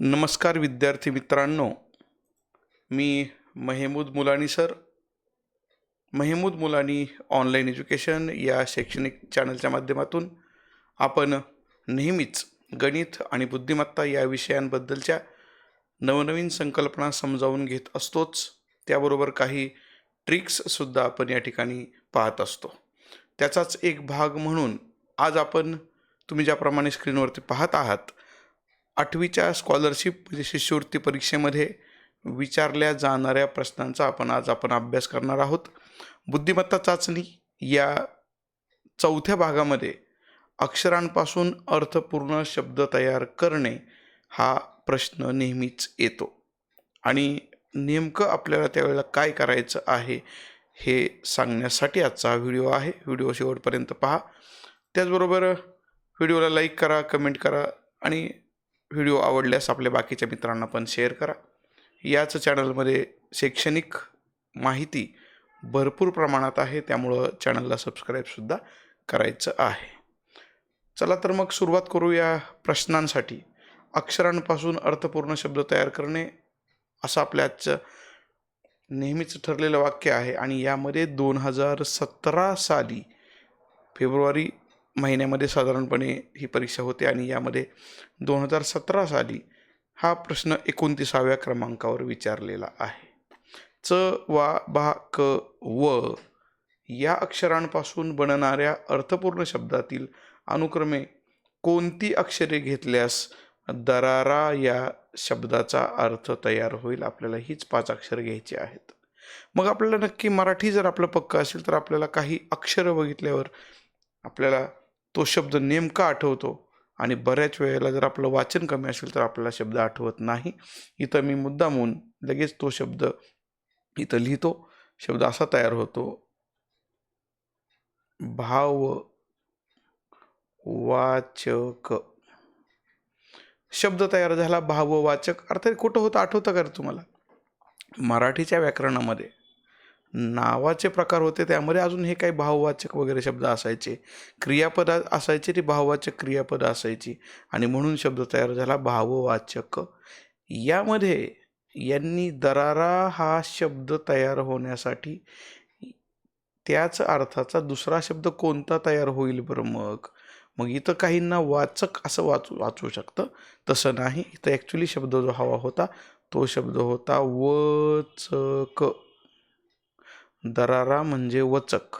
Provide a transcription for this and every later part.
नमस्कार विद्यार्थी मित्रांनो. मी Mehmood Mulani sir. Mehmood Mulani online education या शैक्षणिक चॅनलच्या माध्यमातून आपण नेहमीच गणित आणि बुद्धिमत्ता या विषयांबद्दलच्या नवनवीन संकल्पना समजावून घेत असतोच. त्याबरोबर काही ट्रिक्ससुद्धा आपण या ठिकाणी पाहत असतो. त्याचाच एक भाग म्हणून आज आपण तुम्ही ज्याप्रमाणे स्क्रीनवरती पाहत आहात आठवीच्या स्कॉलरशिप म्हणजे शिष्यवृत्ती परीक्षेमध्ये विचारल्या जाणाऱ्या प्रश्नांचा आपण आज आपण अभ्यास करणार आहोत. बुद्धिमत्ता चाचणी या चौथ्या भागामध्ये अक्षरांपासून अर्थपूर्ण शब्द तयार करणे हा प्रश्न नेहमीच येतो. आणि नेमकं आपल्याला त्यावेळेला काय करायचं आहे हे सांगण्यासाठी आजचा हा व्हिडिओ आहे. व्हिडिओ शेवटपर्यंत पहा. त्याचबरोबर व्हिडिओला लाईक करा कमेंट करा आणि व्हिडिओ आवडल्यास आपल्या बाकीच्या मित्रांना पण शेअर करा. याच चॅनलमध्ये शैक्षणिक माहिती भरपूर प्रमाणात आहे त्यामुळं चॅनलला सबस्क्राईबसुद्धा करायचं आहे. चला तर मग सुरुवात करू या प्रश्नांसाठी. अक्षरांपासून अर्थपूर्ण शब्द तयार करणे असं आपल्या आजचं नेहमीच ठरलेलं वाक्य आहे आणि यामध्ये दोन हजार सतरा साली फेब्रुवारी महिन्यामध्ये साधारणपणे ही परीक्षा होते आणि यामध्ये दोन हजार सतरा साली हा प्रश्न एकोणतीसाव्या क्रमांकावर विचारलेला आहे. च वा बा क व या अक्षरांपासून बनणाऱ्या अर्थपूर्ण शब्दातील अनुक्रमे कोणती अक्षरे घेतल्यास दरारा या शब्दाचा अर्थ तयार होईल? आपल्याला हीच पाच अक्षरं घ्यायची आहेत. मग आपल्याला नक्की मराठी जर आपलं पक्क असेल तर आपल्याला काही अक्षरं बघितल्यावर आपल्याला तो शब्द नेमका आठवतो. आणि बऱ्याच वेळेला जर आपलं वाचन कमी असेल तर आपल्याला शब्द आठवत नाही. इथं मी मुद्दामून लगेच तो शब्द इथं लिहितो. शब्द असा तयार होतो. भाव वाचक. शब्द तयार झाला भाववाचक. अर्थात कुठं होतं आठवतं का रे तुम्हाला? मराठीच्या व्याकरणामध्ये नावाचे प्रकार होते त्यामध्ये अजून हे काही भाववाचक वगैरे शब्द असायचे. क्रियापद असायचे ती भाववाचक क्रियापद असायची. आणि म्हणून शब्द तयार झाला भाववाचक. यामध्ये यांनी दरारा हा शब्द तयार होण्यासाठी त्याच अर्थाचा दुसरा शब्द कोणता तयार होईल बरं मग? मग इथं काहींना वाचक असं वाचू वाचू शकतं. तसं नाही. इथं ॲक्च्युली शब्द जो हवा होता तो शब्द होता वचक. दरारा म्हणजे वचक.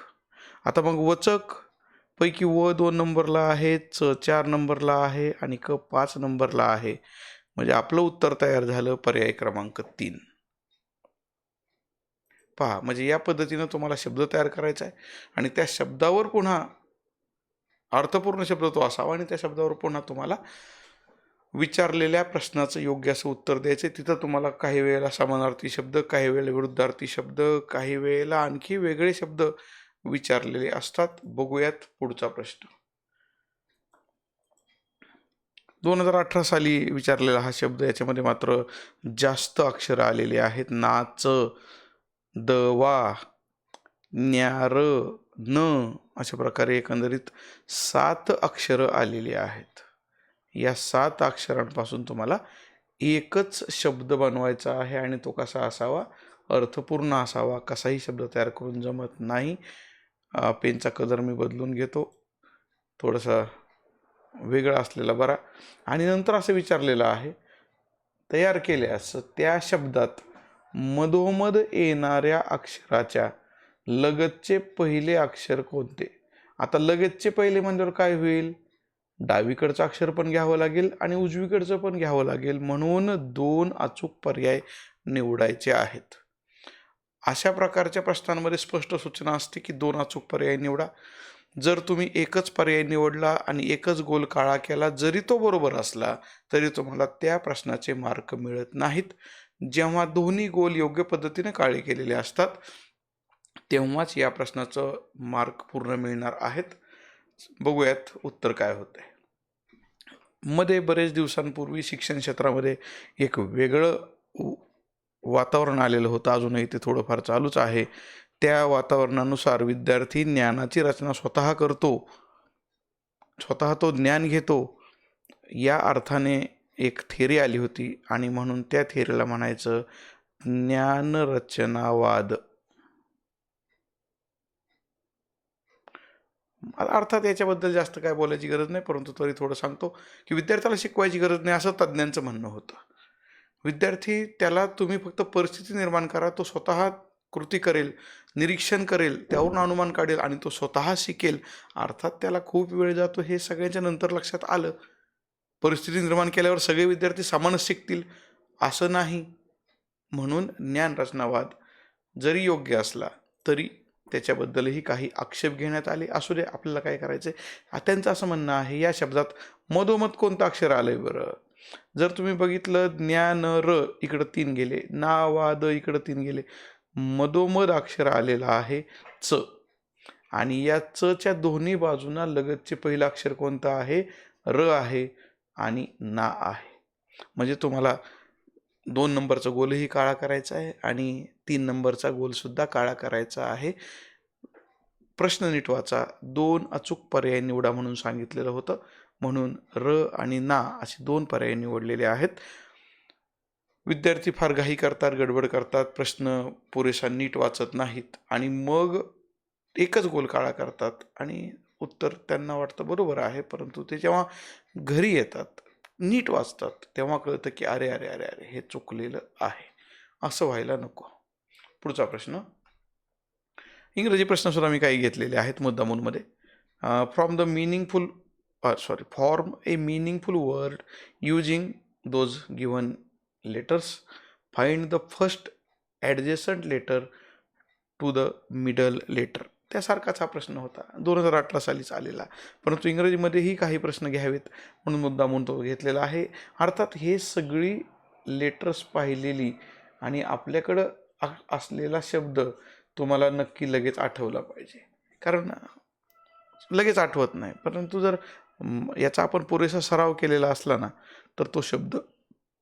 आता मग वचक पैकी व दोन नंबरला आहे च चार नंबरला आहे आणि क पाच नंबरला आहे. म्हणजे आपलं उत्तर तयार झालं पर्याय क्रमांक तीन. पहा म्हणजे या पद्धतीनं तुम्हाला शब्द तयार करायचा आहे आणि त्या शब्दावर पुन्हा अर्थपूर्ण शब्द तो असावा आणि त्या शब्दावर पुन्हा तुम्हाला विचारलेल्या प्रश्नाचं योग्य असं उत्तर द्यायचं तिथं तुम्हाला काही वेळेला समानार्थी शब्द काही वेळेला विरुद्धार्थी शब्द काही वेळेला आणखी वेगळे शब्द विचारलेले असतात. बघूयात पुढचा प्रश्न. दोन हजार अठरा साली विचारलेला हा शब्द याच्यामध्ये मात्र जास्त अक्षरं आलेले आहेत. नाच दवा न्यार न अशा प्रकारे एकंदरीत सात अक्षरं आलेली आहेत. या सात अक्षरांपासून तुम्हाला एकच शब्द बनवायचा आहे आणि तो कसा असावा? अर्थपूर्ण असावा. कसाही शब्द तयार करून जमत नाही. पेनचा कलर मी बदलून घेतो. थोडासा वेगळा असलेला बरा. आणि नंतर असं विचारलेलं आहे. तयार केल्यास त्या शब्दात मधोमध येणाऱ्या अक्षराच्या लगतचे पहिले अक्षर कोणते? आता लगतचे पहिले म्हणजे काय होईल? डावीकडचं अक्षर पण घ्यावं लागेल आणि उजवीकडचं पण घ्यावं लागेल म्हणून दोन अचूक पर्याय निवडायचे आहेत. अशा प्रकारच्या प्रश्नांमध्ये स्पष्ट सूचना असते की दोन अचूक पर्याय निवडा. जर तुम्ही एकच पर्याय निवडला आणि एकच गोल काळा केला जरी तो बरोबर असला तरी तुम्हाला त्या प्रश्नाचे मार्क मिळत नाहीत. जेव्हा दोन्ही गोल योग्य पद्धतीने काळे केलेले असतात तेव्हाच या प्रश्नाचं मार्क पूर्ण मिळणार आहेत. बघूयात उत्तर काय होतं आहे मध्ये बरेच दिवसांपूर्वी शिक्षण क्षेत्रामध्ये एक वेगळं वातावरण आलेलं होतं. अजूनही ते थोडंफार चालूच आहे. त्या वातावरणानुसार विद्यार्थी ज्ञानाची रचना स्वतः करतो स्वतः तो ज्ञान घेतो. या अर्थाने एक थेरी आली होती आणि म्हणून त्या थेरीला म्हणायचं ज्ञानरचनावाद. अर्थात याच्याबद्दल जास्त काय बोलायची गरज नाही परंतु तरी थोडं सांगतो की विद्यार्थ्याला शिकवायची गरज नाही असं तज्ज्ञांचं म्हणणं होतं. विद्यार्थी त्याला तुम्ही फक्त परिस्थिती निर्माण करा तो स्वतः कृती करेल निरीक्षण करेल त्यावरून अनुमान काढेल आणि तो स्वतः शिकेल. अर्थात त्याला खूप वेळ जातो हे सगळ्यांच्या नंतर लक्षात आलं. परिस्थिती निर्माण केल्यावर सगळे विद्यार्थी समानच शिकतील असं नाही. म्हणून ज्ञानरचनावाद जरी योग्य असला तरी त्याच्याबद्दलही काही आक्षेप घेण्यात आले. असू दे आपल्याला काय करायचं आहे त्यांचं असं म्हणणं आहे या शब्दात मधोमध कोणतं अक्षर आलं आहे बरं? जर तुम्ही बघितलं ज्ञान र इकडं तीन गेले ना वाद इकडं तीन गेले मधोमध अक्षर आलेलं आहे च. आणि या चच्या दोन्ही बाजूंना लगतचे पहिलं अक्षर कोणतं आहे? र आहे आणि ना आहे. म्हणजे तुम्हाला दोन नंबरचं गोलही काळा करायचा आहे आणि तीन नंबरचा गोलसुद्धा काळा करायचा आहे. प्रश्न नीट वाचा दोन अचूक पर्याय निवडा म्हणून सांगितलेलं होतं. म्हणून र आणि ना असे दोन पर्याय निवडलेले आहेत. विद्यार्थी फार घाई करतात गडबड करतात प्रश्न पुरेसा नीट वाचत नाहीत आणि मग एकच गोल काळा करतात आणि उत्तर त्यांना वाटतं बरोबर आहे परंतु ते जेव्हा घरी येतात नीट वाचतात तेव्हा कळतं की अरे अरे अरे अरे हे चुकलेलं आहे. असं व्हायला नको. पुढचा प्रश्न. इंग्रजी प्रश्नसुद्धा मी काही घेतलेले आहेत मुद्दामूनमध्ये. From the meaningful sorry form a meaningful word using those given letters find the first adjacent letter to the middle letter त्यासारखाच हा प्रश्न होता. दोन हजार अठरा सालीच आलेला. परंतु इंग्रजीमध्येही काही प्रश्न घ्यावेत म्हणून मुद्दा म्हणून तो घेतलेला आहे. अर्थात हे सगळी लेटर्स पाहिलेली आणि आपल्याकडं असलेला शब्द तुम्हाला नक्की लगेच आठवला पाहिजे. कारण लगेच आठवत नाही. परंतु जर याचा आपण पुरेसा सराव केलेला असला ना तर तो शब्द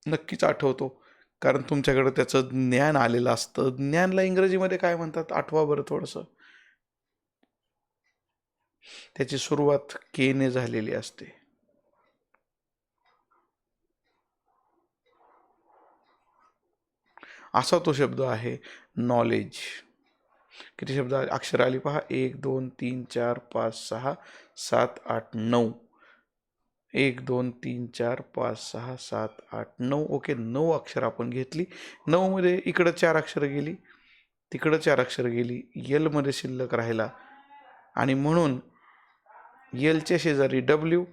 नक्कीच आठवतो. कारण तुमच्याकडे त्याचं ज्ञान आलेलं असतं. ज्ञानला इंग्रजीमध्ये काय म्हणतात? आठवा बरं थोडंसं. त्याची सुरुवात केने झालेली असते. असा तो शब्द आहे नॉलेज किती शब्द अक्षर आली पहा. एक दोन तीन चार पाच सहा सात आठ नऊ. एक दोन तीन चार पाच सहा सात आठ नऊ. ओके नऊ अक्षर आपण घेतली. नऊमध्ये इकडं चार अक्षर गेली तिकडं चार अक्षर गेली. यलमध्ये शिल्लक राहिला. आणि म्हणून यलच्या शेजारी डब्ल्यू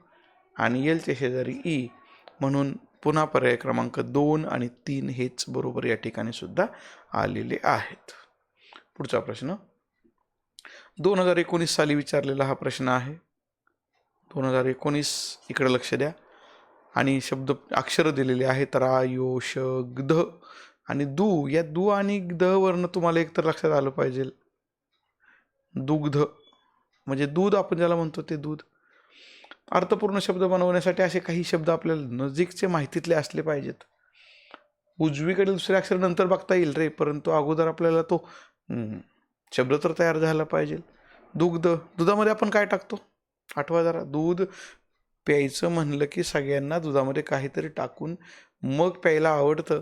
आणि यलच्या शेजारी ई म्हणून पुन्हा पर्याय क्रमांक दोन आणि तीन हेच बरोबर या ठिकाणी सुद्धा आलेले आहेत. पुढचा प्रश्न. दोन हजार एकोणीस साली विचारलेला हा प्रश्न आहे. दोन हजार एकोणीस इकडे लक्ष द्या. आणि शब्द अक्षरं दिलेले आहेत. रा यो श ध आणि दू. या दू आणि द वर्ण तुम्हाला एकतर लक्षात आलं पाहिजे. दुग्ध. म्हणजे दूध आपण ज्याला म्हणतो ते दूध. अर्थपूर्ण शब्द बनवण्यासाठी असे काही शब्द आपल्याला नजीकचे माहितीतले असले पाहिजेत. उजवीकडे दुसरे अक्षर नंतर बघता येईल रे परंतु अगोदर आपल्याला तो शब्द तर तयार झाला पाहिजे. दुग्ध दुधामध्ये आपण काय टाकतो? आठवा जरा दूध प्यायचं म्हणलं की सगळ्यांना दुधामध्ये काहीतरी टाकून मग प्यायला आवडतं.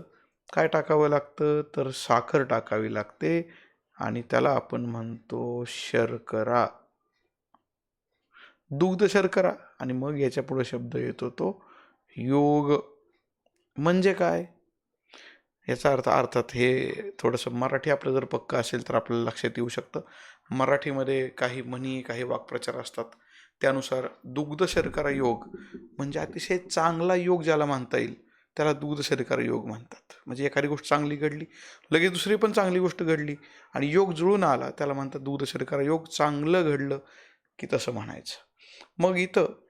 काय टाकावं लागतं? तर साखर टाकावी लागते आणि त्याला आपण म्हणतो शर्करा. दुग्ध शर्करा. आणि मग याच्यापुढे शब्द येतो तो योग. म्हणजे काय? याचा अर्थ अर्थात हे थोडंसं मराठी आपलं जर पक्क असेल तर आपल्याला लक्षात येऊ शकतं. मराठीमध्ये काही म्हणी काही वाक्प्रचार असतात. त्यानुसार दुग्ध शर्करा योग म्हणजे अतिशय चांगला योग ज्याला मानता येईल त्याला दुग्ध शर्करा योग म्हणतात. म्हणजे एखादी गोष्ट चांगली घडली लगेच दुसरी पण चांगली गोष्ट घडली आणि योग जुळून आला त्याला म्हणतात दुग्ध शर्करा योग. चांगलं घडलं की तसं म्हणायचं. मग इथं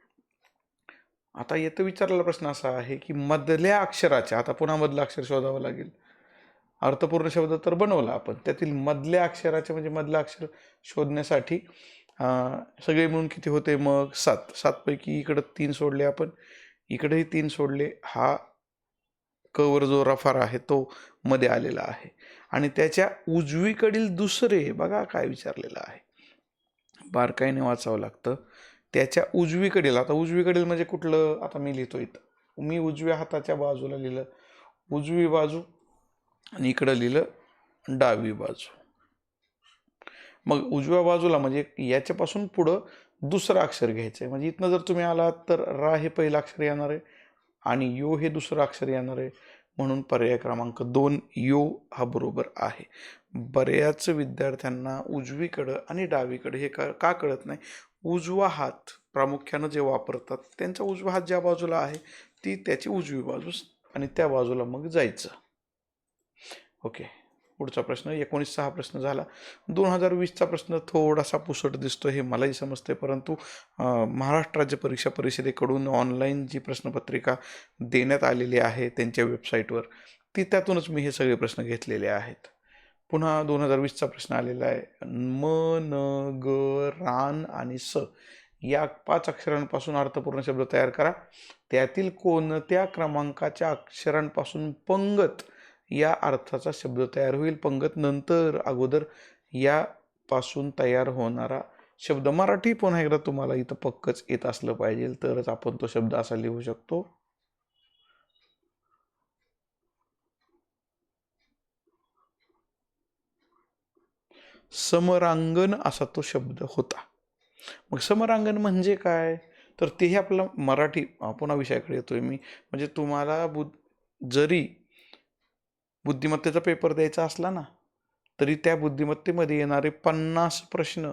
आता येतं विचारलेला प्रश्न असा आहे की मधल्या अक्षराच्या आता पुन्हा मधलं अक्षर शोधावं लागेल. अर्थपूर्ण शब्द तर बनवला आपण त्यातील मधल्या अक्षराचे म्हणजे मधलं अक्षर शोधण्यासाठी सगळे मिळून किती होते मग? सात. सातपैकी इकडं तीन सोडले आपण. इकडेही तीन सोडले. हा कवर जो रफार आहे तो मध्ये आलेला आहे. आणि त्याच्या उजवीकडील दुसरे बघा काय विचारलेलं आहे. बारकाईने वाचावं लागतं. त्याच्या उजवीकडील आता उजवीकडील म्हणजे कुठलं? आता मी लिहितो इथं. मी उजव्या हाताच्या बाजूला लिहिलं. उजवी बाजू आणि इकडं लिहिलं डावी बाजू. मग उजव्या बाजूला म्हणजे याच्यापासून पुढं दुसरं अक्षर घ्यायचं आहे म्हणजे इथनं जर तुम्ही आलात तर रा हे पहिलं अक्षर येणार आहे आणि यो हे दुसरं अक्षर येणार आहे. म्हणून पर्याय क्रमांक दोन यो हा बरोबर आहे. बऱ्याच विद्यार्थ्यांना उजवीकडं आणि डावीकडे हे का का कळत नाही? उजवा हात प्रामुख्यानं जे वापरतात त्यांचा उजवा हात ज्या बाजूला आहे ती त्याची उजवी बाजू आणि त्या बाजूला मग जायचं. ओके. पुढचा प्रश्न एकोणीसचा हा प्रश्न झाला. दोन हजार वीसचा प्रश्न थोडासा पुसट दिसतो हे मलाही समजते परंतु महाराष्ट्र राज्य परीक्षा परिषदेकडून ऑनलाईन जी प्रश्नपत्रिका देण्यात आलेली आहे त्यांच्या वेबसाईटवर ती त्यातूनच मी हे सगळे प्रश्न घेतलेले आहेत. पुन्हा दोन हजार वीसचा प्रश्न आलेला आहे. म न ग रान आणि स या पाच अक्षरांपासून अर्थपूर्ण शब्द तयार करा. त्यातील कोणत्या क्रमांकाच्या अक्षरांपासून पंगत या अर्थाचा शब्द तयार होईल? पंगत नंतर अगोदर यापासून तयार होणारा शब्द. मराठी पुन्हा एकदा तुम्हाला इथं पक्कच येत असलं पाहिजे तरच आपण तो शब्द असा लिहू शकतो. समरांगण असा तो शब्द होता. मग समरांगण म्हणजे काय? तर तेही आपला मराठी पुन्हा विषयाकडे येतोय मी. म्हणजे तुम्हाला बुद्ध जरी बुद्धिमत्तेचा पेपर द्यायचा असला ना तरी त्या बुद्धिमत्तेमध्ये येणारे पन्नास प्रश्न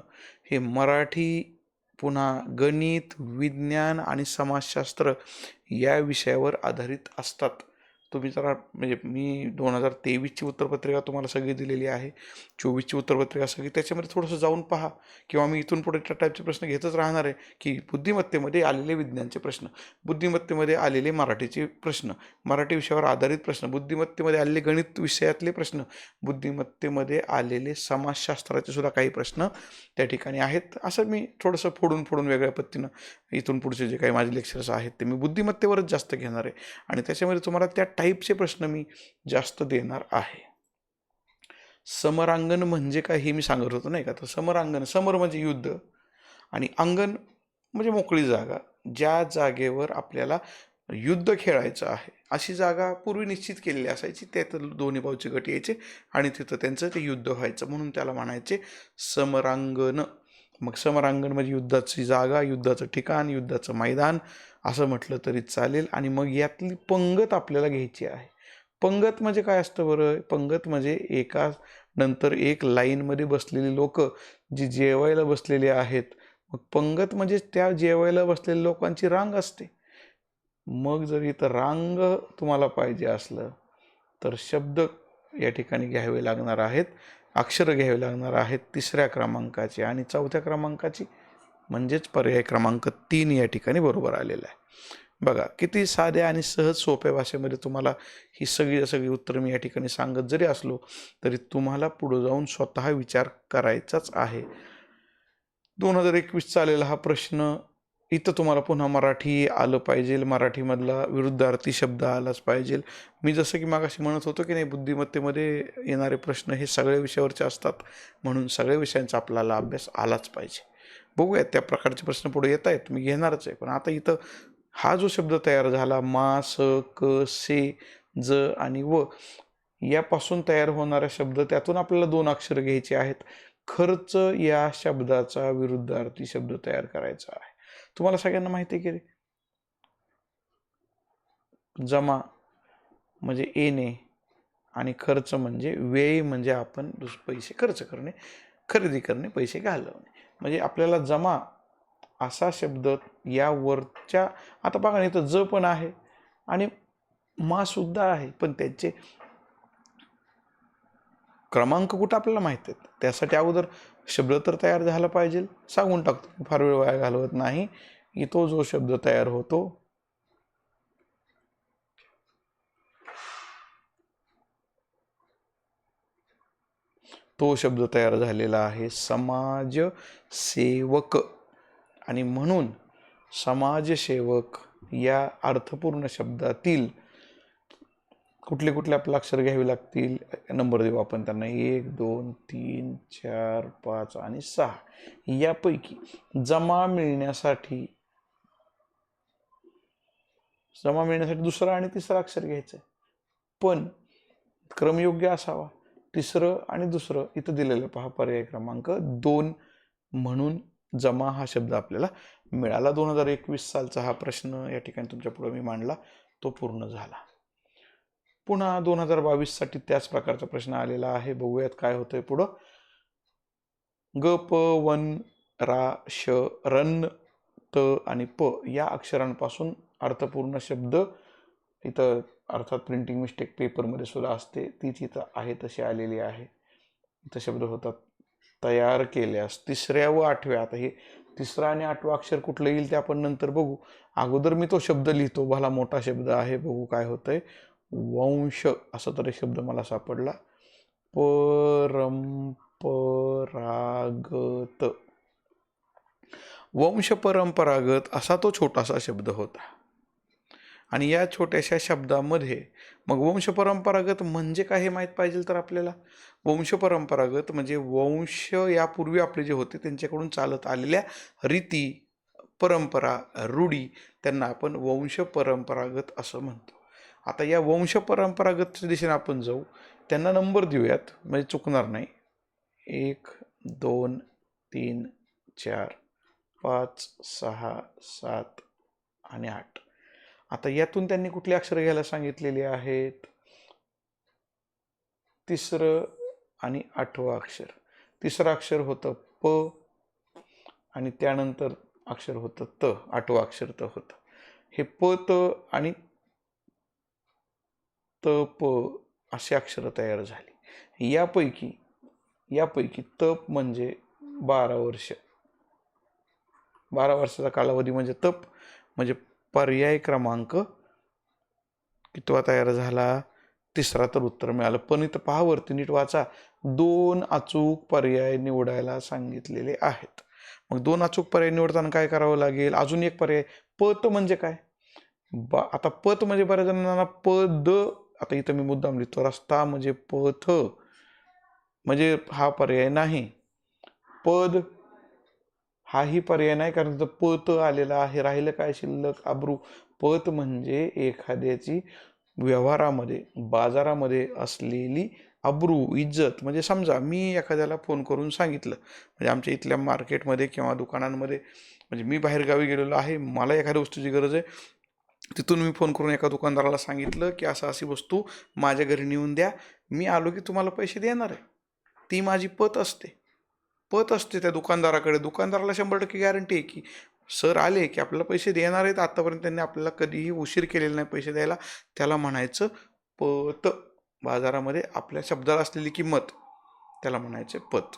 हे मराठी पुन्हा गणित विज्ञान आणि समाजशास्त्र या विषयावर आधारित असतात. तुम्ही जरा म्हणजे मी दोन हजार तेवीसची उत्तरपत्रिका तुम्हाला सगळी दिलेली आहे चोवीसची उत्तरपत्रिका सगळी त्याच्यामध्ये थोडंसं जाऊन पहा. किंवा मी इथून पुढे त्या टाईपचे प्रश्न घेतच राहणार आहे की बुद्धिमत्तेमध्ये आलेले विज्ञानचे प्रश्न बुद्धिमत्तेमध्ये आलेले मराठीचे प्रश्न मराठी विषयावर आधारित प्रश्न बुद्धिमत्तेमध्ये आलेले गणित विषयातले प्रश्न बुद्धिमत्तेमध्ये आलेले समाजशास्त्राचे सुद्धा काही प्रश्न त्या ठिकाणी आहेत. असं मी थोडंसं फोडून फोडून वेगळ्या पद्धतीनं इथून पुढचे जे काही माझे लेक्चर्स आहेत ते मी बुद्धिमत्तेवरच जास्त घेणार आहे. आणि त्याच्यामध्ये तुम्हाला त्या टाईपचे प्रश्न मी जास्त देणार आहे. समरांगण म्हणजे काय हे मी सांगत होतो नाही का? तर समरांगण समर म्हणजे युद्ध आणि अंगण म्हणजे मोकळी जागा. ज्या जागेवर आपल्याला युद्ध खेळायचं आहे अशी जागा पूर्वी निश्चित केलेली असायची. त्यात दोन्ही भाऊचे गट यायचे आणि तिथं त्यांचं ते युद्ध व्हायचं. म्हणून त्याला म्हणायचे समरांगण. मग समरांगण म्हणजे युद्धाची जागा युद्धाचं ठिकाण युद्धाचं मैदान असं म्हटलं तरी चालेल. आणि मग यातली पंगत आपल्याला घ्यायची आहे. पंगत म्हणजे काय असतं बरं? पंगत म्हणजे एका नंतर एक लाईनमध्ये बसलेली लोक जी जेवायला बसलेली आहेत. मग पंगत म्हणजे त्या जेवायला बसलेल्या लोकांची रांग असते. मग जर इथं रांग तुम्हाला पाहिजे असलं तर शब्द या ठिकाणी घ्यावे लागणार आहेत. अक्षरं घ्यावी लागणार आहेत तिसऱ्या क्रमांकाची आणि चौथ्या क्रमांकाची म्हणजेच पर्याय क्रमांक तीन या ठिकाणी बरोबर आलेला आहे. बघा किती साध्या आणि सहज सोप्या भाषेमध्ये तुम्हाला ही सगळी सगळी उत्तरं मी या ठिकाणी सांगत जरी असलो तरी तुम्हाला पुढं जाऊन स्वतः विचार करायचाच आहे. दोन हजार एकवीसचा आलेला हा प्रश्न. इथं तुम्हाला पुन्हा मराठी आलं पाहिजे मराठीमधला विरुद्धार्थी शब्द आलाच पाहिजे मी जसं की मागाशी म्हणत होतो की नाही बुद्धिमत्तेमध्ये येणारे प्रश्न हे सगळ्या विषयावरचे असतात म्हणून सगळ्या विषयांचा आपल्याला अभ्यास आलाच पाहिजे. बघूयात त्या प्रकारचे प्रश्न पुढे येत आहेत मी घेणारच आहे. पण आता इथं हा जो शब्द तयार झाला मा स क से ज आणि व यापासून तयार होणारा शब्द त्यातून आपल्याला दोन अक्षर घ्यायचे आहेत. खर्च या शब्दाचा विरुद्धार्थी शब्द तयार करायचा आहे. तुम्हाला सगळ्यांना माहिती आहे की रे? जमा म्हणजे येणे आणि खर्च म्हणजे व्यय म्हणजे आपण दुस पैसे खर्च करणे खरेदी करणे पैसे घालवणे म्हणजे आपल्याला जमा असा शब्द या वरच्या आता बघा नाही इथं ज पण आहे आणि मासुद्धा आहे पण त्याचे क्रमांक कुठं आपल्याला माहीत आहेत त्यासाठी अगोदर शब्द तर तयार झाला पाहिजे. सांगून टाकतो. फार वेळ वाया घालवत नाही. की तो जो शब्द तयार होतो. तो शब्द तयार झालेला आहे समाजसेवक आणि म्हणून समाजसेवक या अर्थपूर्ण शब्दातील कुठले कुठले आपल्याला अक्षर घ्यावी लागतील? नंबर देऊ आपण त्यांना. एक दोन तीन चार पाच आणि सहा. यापैकी जमा मिळण्यासाठी जमा मिळण्यासाठी दुसरं आणि तिसरं अक्षर घ्यायचं आहे पण क्रमयोग्य असावा. तिसरं आणि दुसरं इथं दिलेलं पहा पर्याय क्रमांक दोन म्हणून जमा हा शब्द आपल्याला मिळाला. दोन हजार एकवीस सालचा हा प्रश्न या ठिकाणी तुमच्यापुढे मी मांडला. तो पूर्ण झाला. पुन्हा दोन हजार बावीससाठी त्याच प्रकारचा प्रश्न आलेला आहे. बघूयात काय होतंय पुढं. ग प वन रा श रन त आणि प या अक्षरांपासून अर्थपूर्ण शब्द इथं अर्थात प्रिंटिंग मिस्टेक पेपरमध्ये सुद्धा असते. तीच इथं आहे तशी आलेली आहे. इथं शब्द होतात तयार केल्यास. तिसऱ्या व आठव्या आता हे तिसरा आणि आठवा अक्षर कुठलं येईल ते आपण नंतर बघू. अगोदर मी तो शब्द लिहितो. भला मोठा शब्द आहे बघू काय होतंय. वंश असा तरी शब्द मला सापडला. परंपरागत. वंश परंपरागत असा तो छोटासा शब्द होता. आणि या छोट्याशा शब्दामध्ये मग वंश परंपरागत म्हणजे काय हे माहीत पाहिजे तर आपल्याला? वंश परंपरागत म्हणजे वंश यापूर्वी आपले जे होते त्यांच्याकडून चालत आलेल्या रीती परंपरा रूढी त्यांना आपण वंश परंपरागत असं म्हणतो. आता या वंश परंपरागतच्या दिशेने आपण जाऊ त्यांना नंबर देऊयात म्हणजे चुकणार नाही. एक दोन तीन चार पाच सहा सात आणि आठ. आता यातून त्यांनी कुठली अक्षरं घ्यायला सांगितलेली आहेत? तिसरं आणि आठवं अक्षर. तिसरं अक्षर होतं प आणि त्यानंतर अक्षर होतं त. आठवं अक्षर त होतं. हे प त आणि त प अशी अक्षरं तयार झाली. यापैकी यापैकी तप म्हणजे बारा वर्ष. बारा वर्षाचा कालावधी म्हणजे तप म्हणजे पर्याय क्रमांक कितवा तयार झाला? तिसरा तर उत्तर मिळालं. पण इथं पहा वरती नीट वाचा. दोन अचूक पर्याय निवडायला सांगितलेले आहेत. मग दोन अचूक पर्याय निवडताना काय करावं लागेल? अजून एक पर्याय. पत म्हणजे काय? बा आता पत म्हणजे बऱ्याच जणांना पद आता इथं मी मुद्दाम लिहितो रस्ता म्हणजे पथ. म्हणजे हा पर्याय नाही. पद हाही पर्याय नाही कारण तिथं पत आलेला आहे. राहिलं काय शिल्लक? अब्रू. पत म्हणजे एखाद्याची व्यवहारामध्ये बाजारामध्ये असलेली अब्रू इज्जत. म्हणजे समजा मी एखाद्याला फोन करून सांगितलं म्हणजे आमच्या इथल्या मार्केटमध्ये किंवा दुकानांमध्ये म्हणजे मी बाहेरगावी गेलेलो आहे मला एखाद्या वस्तूची गरज आहे तिथून मी फोन करून एका दुकानदाराला सांगितलं की असं अशी वस्तू माझ्या घरी नेऊन द्या. मी आलो की तुम्हाला पैसे देणार आहे. ती माझी पत असते. पत असते त्या दुकानदाराकडे. दुकानदाराला शंभर टक्के गॅरंटी आहे की सर आले की आपल्याला पैसे देणार आहेत. आत्तापर्यंत त्यांनी आपल्याला कधीही उशीर केलेला नाही पैसे द्यायला. त्याला म्हणायचं पत. बाजारामध्ये आपल्या शब्दाला असलेली किंमत. त्याला म्हणायचे पत.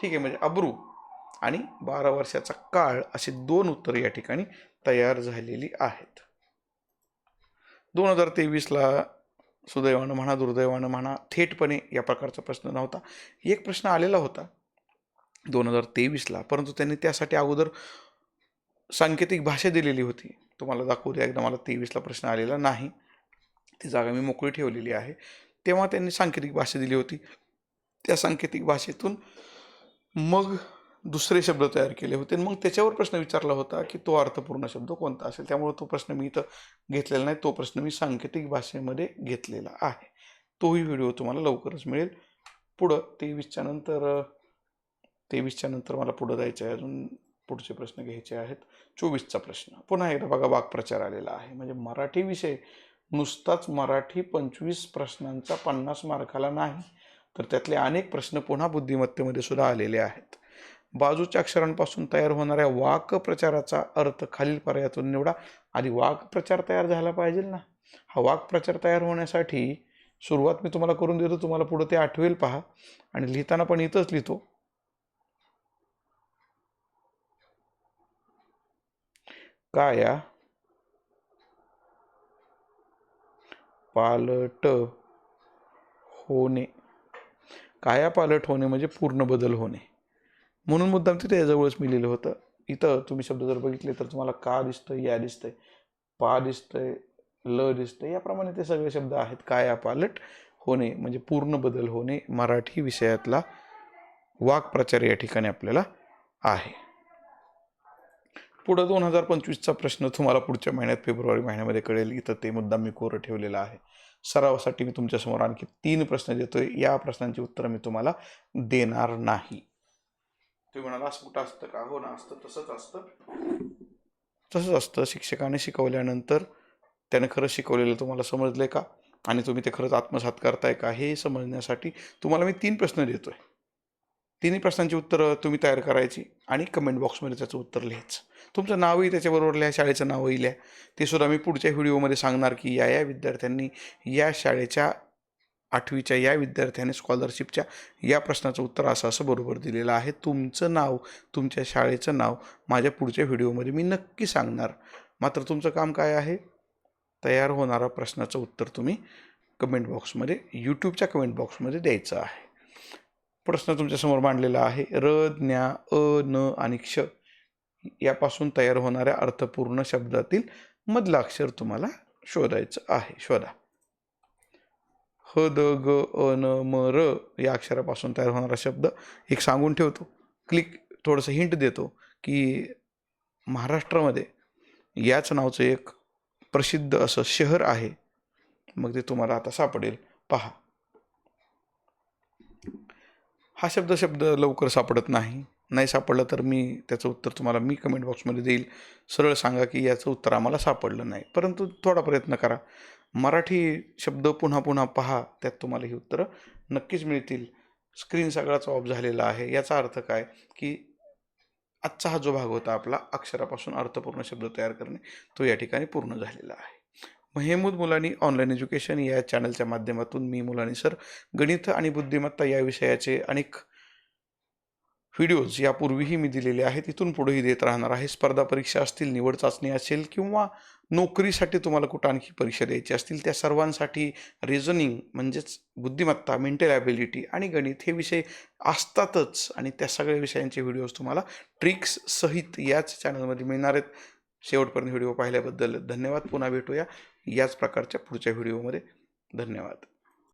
ठीक आहे म्हणजे अब्रू आणि बारा वर्षाचा काळ असे दोन उत्तर या ठिकाणी तयार झालेली आहेत. दोन हजार तेवीसला सुदैवानं म्हणा दुर्दैवानं म्हणा थेटपणे या प्रकारचा प्रश्न नव्हता. एक प्रश्न आलेला होता दोन हजार तेवीसला परंतु त्यांनी त्यासाठी अगोदर सांकेतिक भाषा दिलेली होती. तुम्हाला दाखवू द्या एकदा मला तेवीसला प्रश्न आलेला नाही. ती जागा मी मोकळी ठेवलेली आहे. तेव्हा त्यांनी सांकेतिक भाषा दिली होती. त्या सांकेतिक भाषेतून मग दुसरे शब्द तयार केले होते. मग त्याच्यावर प्रश्न विचारला होता की तो अर्थपूर्ण शब्द कोणता असेल? त्यामुळे तो प्रश्न मी इथं घेतलेला नाही. तो प्रश्न मी सांकेतिक भाषेमध्ये घेतलेला आहे. तोही व्हिडिओ तुम्हाला लवकरच मिळेल. पुढं तेवीसच्या नंतर तेवीसच्या नंतर मला पुढं जायचं आहे अजून. पुढचे प्रश्न घ्यायचे आहेत. चोवीसचा प्रश्न. पुन्हा एकदा बघा वाक्प्रचार आलेला आहे. म्हणजे मराठी विषय नुसताच मराठी पंचवीस प्रश्नांचा पन्नास मार्काला नाही तर त्यातले अनेक प्रश्न पुन्हा बुद्धिमत्तेमध्ये सुद्धा आलेले आहेत. बाजूच्या अक्षरांपासून तयार होणाऱ्या वाक्प्रचाराचा अर्थ खालील पर्यायातून निवडा. आधी वाक्प्रचार तयार झाला पाहिजे ना. हा वाक्प्रचार तयार होण्यासाठी सुरुवात मी तुम्हाला करून देतो. तुम्हाला पुढं ते आठवेल पहा. आणि लिहिताना पण इथंच लिहितो. काया पालट होणे. काया पालट होणे म्हणजे पूर्ण बदल होणे. म्हणून मुद्दाम तिथे याजवळच मी लिहिलं होतं. इथं तुम्ही शब्द जर बघितले तर तुम्हाला का दिसतंय या दिसतंय पा दिसतंय ल दिसतंय याप्रमाणे ते सगळे शब्द आहेत. काया पालट होणे म्हणजे पूर्ण बदल होणे मराठी विषयातला वाक्प्रचार या ठिकाणी आपल्याला आहे. पुढं दोन हजार पंचवीसचा प्रश्न तुम्हाला पुढच्या महिन्यात फेब्रुवारी महिन्यामध्ये कळेल. इथं ते मुद्दा मी कोरं ठेवलेला आहे. सरावासाठी मी तुमच्यासमोर आणखी तीन प्रश्न देतोय. या प्रश्नांची उत्तरं मी तुम्हाला देणार नाही. तुम्ही म्हणाला असं कुठं असतं का? हो ना असतं तसंच असतं. तसंच असतं. शिक्षकाने शिकवल्यानंतर त्यानं खरं शिकवलेलं तुम्हाला समजलं आहे का? आणि तुम्ही ते खरंच आत्मसात करताय का? हे समजण्यासाठी तुम्हाला मी तीन प्रश्न देतो आहे तिन्ही प्रश्नांची उत्तरं तुम्ही तयार करायची आणि कमेंट बॉक्समध्ये त्याचं उत्तर लिहायचं. तुमचं नावही त्याच्याबरोबर लिहा शाळेचं नावही लिहा. ते सुद्धा मी पुढच्या व्हिडिओमध्ये सांगणार की या या विद्यार्थ्यांनी या शाळेच्या आठवीच्या या विद्यार्थ्याने स्कॉलरशिपच्या या प्रश्नाचं उत्तर असं असं बरोबर दिलेलं आहे. तुमचं नाव तुमच्या शाळेचं नाव माझ्या पुढच्या व्हिडिओमध्ये मी नक्की सांगणार. मात्र तुमचं काम काय आहे? तयार होणारा प्रश्नाचं उत्तर तुम्ही कमेंट बॉक्समध्ये यूट्यूबच्या कमेंट बॉक्समध्ये द्यायचं आहे. प्रश्न तुमच्यासमोर मांडलेला आहे. र ज्ञा अ न आणि क्ष यापासून तयार होणाऱ्या अर्थपूर्ण शब्दातील मधलं अक्षर तुम्हाला शोधायचं आहे. शोधा. ह द ग अ न म र या अक्षरापासून तयार होणारा शब्द एक सांगून ठेवतो. क्लिक थोडंसं हिंट देतो की महाराष्ट्रामध्ये याच नावचं एक प्रसिद्ध असं शहर आहे. मग ते तुम्हाला आता सापडेल. पहा. हा शब्द शब्द लवकर सापडत नाही. नाही सापडलं तर मी त्याचं उत्तर तुम्हाला मी कमेंट बॉक्समध्ये देईल. सरळ सांगा की याचं उत्तर आम्हाला सापडलं नाही. परंतु थोडा प्रयत्न करा. मराठी शब्द पुन्हा पुन्हा पहा त्यात तुम्हाला ही उत्तरं नक्कीच मिळतील. स्क्रीन सगळाच ऑफ झालेला आहे. याचा अर्थ काय? की आजचा हा जो भाग होता आपला अक्षरापासून अर्थपूर्ण शब्द तयार करणे तो या ठिकाणी पूर्ण झालेला आहे. महेमूद मुलांनी ऑनलाईन एज्युकेशन या चॅनलच्या माध्यमातून मी मुलांनी सर गणित आणि बुद्धिमत्ता या विषयाचे अनेक व्हिडिओज यापूर्वीही मी दिलेले आहेत इथून पुढेही देत राहणार आहे. स्पर्धा परीक्षा असतील निवड चाचणी असेल किंवा नोकरीसाठी तुम्हाला कुठं आणखी परीक्षा द्यायची असतील त्या सर्वांसाठी रिझनिंग म्हणजेच बुद्धिमत्ता मेंटल ॲबिलिटी आणि गणित हे विषय असतातच आणि त्या सगळ्या विषयांचे व्हिडिओज तुम्हाला ट्रिक्स सहित याच चॅनलमध्ये मिळणार आहेत. शेवटपर्यंत व्हिडिओ पाहिल्याबद्दल धन्यवाद. पुन्हा भेटूया याच प्रकारच्या पुढच्या व्हिडिओमध्ये. धन्यवाद.